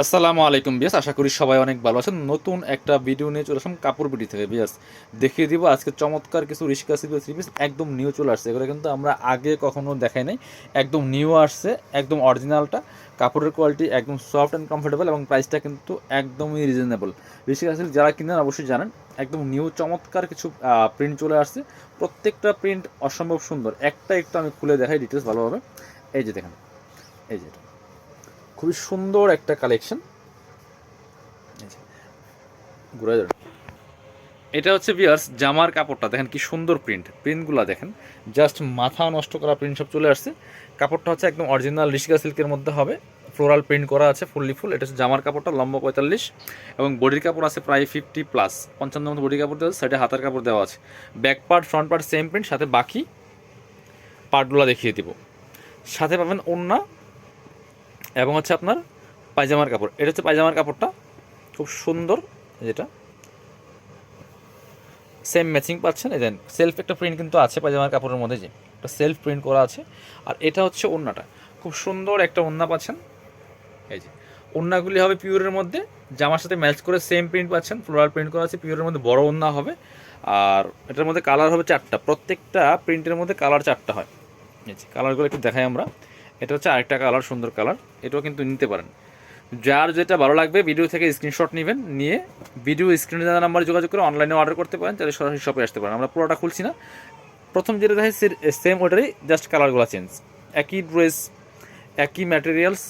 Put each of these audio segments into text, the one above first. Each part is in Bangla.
আসসালামু আলাইকুম বিয়াস আশা করি সবাই অনেক ভালো আছেন। নতুন একটা ভিডিও নিয়ে চলে আসলাম কাপড় বিডি থেকে বিয়াস দেখিয়ে দিব আজকে চমৎকার কিছু রিস্কা সিপিস একদম নিউ চলে আসছে। এগুলো কিন্তু আমরা আগে কখনো দেখাই নাই। একদম নিউ আসছে, একদম অরিজিনালটা কাপড়ের কোয়ালিটি একদম সফট অ্যান্ড কমফোর্টেবল এবং প্রাইসটা কিন্তু একদমই রিজনেবল রিস্কা সিল্ক যারা কিনেন অবশ্যই জানেন, একদম নিউ চমৎকার কিছু প্রিন্ট চলে আসছে। প্রত্যেকটা প্রিন্ট অসম্ভব সুন্দর। একটা একটু আমি খুলে দেখাই ডিটেলস ভালোভাবে। এই যে দেখেন, এই যে। খুবই সুন্দর একটা কালেকশন। এটা হচ্ছে বিয়ার্স জামার কাপড়টা, দেখেন কি সুন্দর প্রিন্ট প্রিন্টগুলো দেখেন। জাস্ট মাথা নষ্ট করা প্রিন্ট সব চলে আসছে। কাপড়টা হচ্ছে একদম অরিজিনাল ঋষিকা সিল্কের মধ্যে হবে। ফ্লোরাল প্রিন্ট করা আছে ফুললি ফুল এটা হচ্ছে জামার কাপড়টা, লম্বা পঁয়তাল্লিশ। এবং বডির কাপড় আছে প্রায় ফিফটি প্লাস পঞ্চান্ন মতো বডি কাপড় দেওয়া সাইডে হাতার কাপড় দেওয়া আছে। Back part front part same print সাথে বাকি পার্টগুলো দেখিয়ে দিব। সাথে পাবেন ওন্না এবং হচ্ছে আপনার পায়জামার কাপড়। এটা হচ্ছে পায়জামার কাপড়টা। খুব সুন্দর যেটা। সেম ম্যাচিং পাচ্ছেন, এই দেন সেলফ একটা প্রিন্ট কিন্তু আছে পায়জামার কাপড়ের মধ্যে যে, একটা সেলফ প্রিন্ট করা আছে। আর এটা হচ্ছে ওন্নাটা খুব সুন্দর একটা ওন্না পাচ্ছেন। এই যে ওন্নাগুলি হবে পিওরের মধ্যে। জামার সাথে ম্যাচ করে সেম প্রিন্ট পাচ্ছেন ফ্লোরাল প্রিন্ট করা আছে পিওরের মধ্যে বড় ওন্না হবে। আর এটার মধ্যে কালার হবে চারটা। প্রত্যেকটা প্রিন্টের মধ্যে কালার চারটা হয়। যে কালারগুলো একটু দেখাই আমরা। এটা হচ্ছে আরেকটা কালার সুন্দর কালার এটাও কিন্তু নিতে পারেন। যার যেটা ভালো লাগবে ভিডিও থেকে স্ক্রিনশট নেবেন, নিয়ে ভিডিও স্ক্রিনে দেওয়া নাম্বারে যোগাযোগ করে অনলাইনে অর্ডার করতে পারেন, তাহলে সরাসরি শপে আসতে পারেন। আমরা পুরোটা খুলছি না। প্রথম যেটা দেখে সেম ওটারই জাস্ট কালারগুলো চেঞ্জ একই ড্রেস একই ম্যাটেরিয়ালস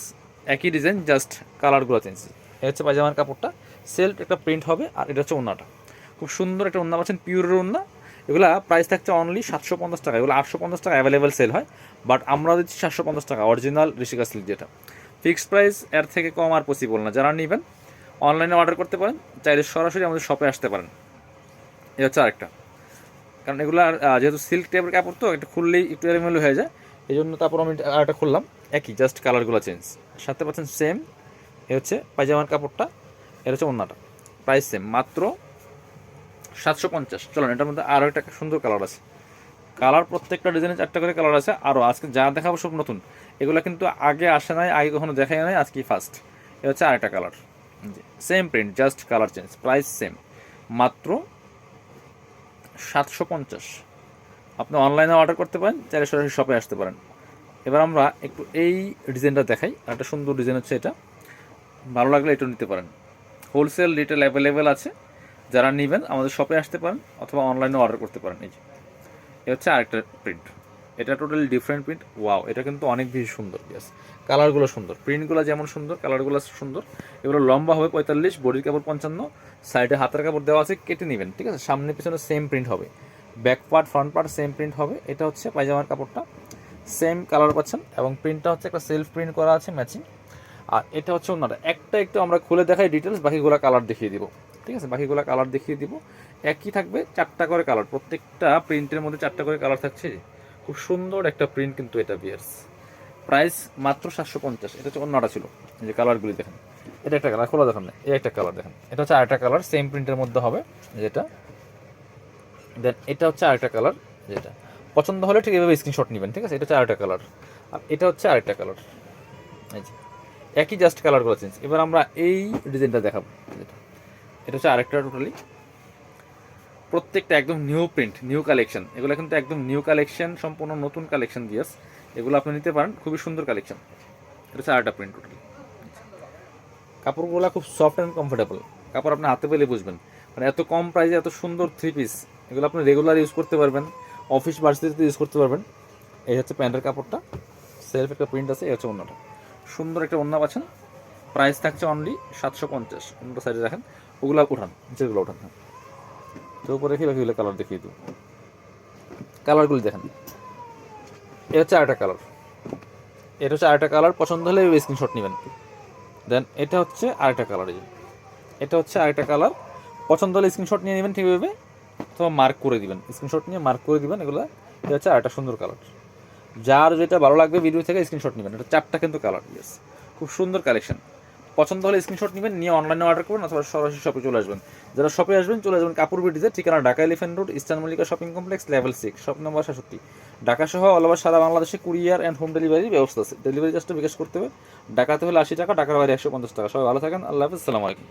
একই ডিজাইন জাস্ট কালারগুলো চেঞ্জ এটা হচ্ছে পায়জামার কাপড়টা। সেলফ একটা প্রিন্ট হবে, আর এটা হচ্ছে ওনাটা খুব সুন্দর একটা ওন্না পাচ্ছেন পিওরের ওন্না এগুলা প্রাইস থাকছে অনলি সাতশো পঞ্চাশ টাকা। এগুলো আটশো পঞ্চাশ টাকা অ্যাভেলেবেল সেল হয় বাট আমরা দিচ্ছি সাতশো পঞ্চাশ টাকা অরিজিনাল ঋষিকা সিল্ক যেটা। ফিক্সড প্রাইস এর থেকে কম আর পসিবল না। যারা নেবেন অনলাইনে অর্ডার করতে পারেন, চাইলে সরাসরি আমাদের শপে আসতে পারেন। এই হচ্ছে আরেকটা। কারণ এগুলো যেহেতু সিল্ক টাইপের কাপড় তো একটা খুললেই একটু এলোমেলো হয়ে যায়। এই জন্য তারপর আমি আরেকটা খুললাম। একই জাস্ট কালারগুলো চেঞ্জ সাথে পাচ্ছেন সেম এ হচ্ছে পায়জামার কাপড়টা এটা হচ্ছে অন্যটা প্রাইস সেম মাত্র সাতশো পঞ্চাশ। চলুন, এটার মধ্যে আরও একটা সুন্দর কালার আছে। কালার প্রত্যেকটা ডিজাইনে চারটা করে কালার আছে। আরও আজকে যা দেখাবো সব নতুন। এগুলো কিন্তু আগে আসে নাই, আগে কখনো দেখাই নাই আজকে ফার্স্ট এটা হচ্ছে আরেকটা colour same print just colour change price same মাত্র সাতশো পঞ্চাশ। আপনি অনলাইনে অর্ডার করতে পারেন, চাইলে সরাসরি শপে আসতে পারেন। এবার আমরা একটু এই ডিজাইনটা দেখাই একটা সুন্দর ডিজাইন হচ্ছে এটা। ভালো লাগলে এটা নিতে পারেন। হোলসেল রিটেল অ্যাভেলেবেল আছে। যারা নেবেন, আমাদের শপে আসতে পারেন অথবা অনলাইনে অর্ডার করতে পারেন। এই যে, এ হচ্ছে আরেকটা প্রিন্ট এটা টোটালি ডিফারেন্ট প্রিন্ট ওয়াও এটা কিন্তু অনেক বেশি সুন্দর ইয়াস কালারগুলো সুন্দর। প্রিন্টগুলো যেমন সুন্দর কালারগুলো সুন্দর। এগুলো লম্বা হবে পঁয়তাল্লিশ, বডির কাপড় পঞ্চান্ন। সাইডে হাতের কাপড় দেওয়া আছে, কেটে নেবেন, ঠিক আছে? সামনে পিছনে সেম প্রিন্ট হবে। Back part front part same print হবে। এটা হচ্ছে পায়জামার কাপড়টা। সেম কালার পাচ্ছেন এবং প্রিন্টটা হচ্ছে একটা সেলফ প্রিন্ট করা আছে ম্যাচিং আর এটা হচ্ছে অন্যটা। একটা একটু আমরা খুলে দেখাই ডিটেলস বাকিগুলো কালার দেখিয়ে দিব। ঠিক আছে? বাকিগুলো কালার দেখিয়ে দিব। একই থাকবে চারটা করে কালার প্রত্যেকটা প্রিন্টের মধ্যে চারটা করে কালার থাকছে খুব সুন্দর একটা প্রিন্ট কিন্তু এটা বিয়ার্স প্রাইস মাত্র সাতশো পঞ্চাশ। এটা হচ্ছে অন্যটা ছিল। যে কালারগুলি দেখেন। এটা একটা কালার খোলা দেখেন। না এই একটা কালার দেখেন। এটা হচ্ছে আরেকটা কালার সেম প্রিন্টের মধ্যে হবে যেটা। দেন এটা হচ্ছে আরেকটা কালার যেটা। পছন্দ হলে ঠিক এভাবে স্ক্রিনশট নেবেন, ঠিক আছে? এটা হচ্ছে আরেকটা কালার আর এটা হচ্ছে আরেকটা কালার এই যে। একই জাস্ট কালারগুলো চেঞ্জ এবার আমরা এই ডিজাইনটা দেখাবো। যেটা এটা হচ্ছে আরেকটা টোটালি প্রত্যেকটা একদম নিউ প্রিন্ট নিউ কালেকশন এগুলো কিন্তু একদম নিউ কালেকশন সম্পূর্ণ নতুন কালেকশন দিয়াস এগুলো আপনি নিতে পারেন, খুবই সুন্দর কালেকশন এটা হচ্ছে আরেকটা প্রিন্ট টোটালি কাপড়গুলো খুব সফট অ্যান্ড কমফোর্টেবল কাপড় আপনি হাতে পেলে বুঝবেন। মানে এত কম প্রাইসে এত সুন্দর থ্রি পিস এগুলো আপনি রেগুলার ইউজ করতে পারবেন। অফিস ভার্সিটিতে ইউজ করতে পারবেন। এই হচ্ছে প্যান্টের কাপড়টা। সেলফ একটা প্রিন্ট আছে, এই হচ্ছে অন্যটা সুন্দর একটা অন্য পাচ্ছেন। প্রাইস থাকছে অনলি সাতশো পঞ্চাশ। অন্য সাইডে রাখেন ওগুলো উঠান, নিচেরগুলো উঠান হ্যাঁ। তো উপরে রেখে বাকিগুলো কালার দেখিয়ে দেবো কালারগুলো দেখেন। এটা হচ্ছে আরেকটা কালার এটা হচ্ছে আরেকটা কালার পছন্দ হলে স্ক্রিনশট নেবেন। দেন এটা হচ্ছে আরেকটা কালার এটা হচ্ছে আরেকটা কালার পছন্দ হলে স্ক্রিনশট নিয়ে নেবেন ঠিকভাবে অথবা মার্ক করে দিবেন। স্ক্রিনশট নিয়ে মার্ক করে দিবেন, এগুলো। এটা হচ্ছে আরেকটা সুন্দর কালার যার যেটা ভালো লাগবে ভিডিও থেকে স্ক্রিনশট নেবেন। এটা চারটা কিন্তু কালার ইয়েস খুব সুন্দর কালেকশন পছন্দ হলে স্ক্রিনশট নেবেন, নিয়ে অনলাইনে অর্ডার করবেন অথবা সরাসরি শপে চলে আসবেন। যারা শপে আসবেন, চলে যাবেন কাপুর বিটিতে, ঠিকানা Dhaka elephant road eastern Mallika shopping complex level six shop number সাতষট্টি ঢাকা সহ অল ওভার সারা বাংলাদেশে কুরিয়ার অ্যান্ড হোম ডেলিভারি ব্যবস্থা আছে। ডেলিভারি চার্জটা বিকাশ করতে হবে। ঢাকাতে হলে আশি টাকা, ঢাকার বাইরে একশো পঞ্চাশ টাকা। সবাই ভালো থাকেন, আল্লাহ হাফিজ আলাইকুম।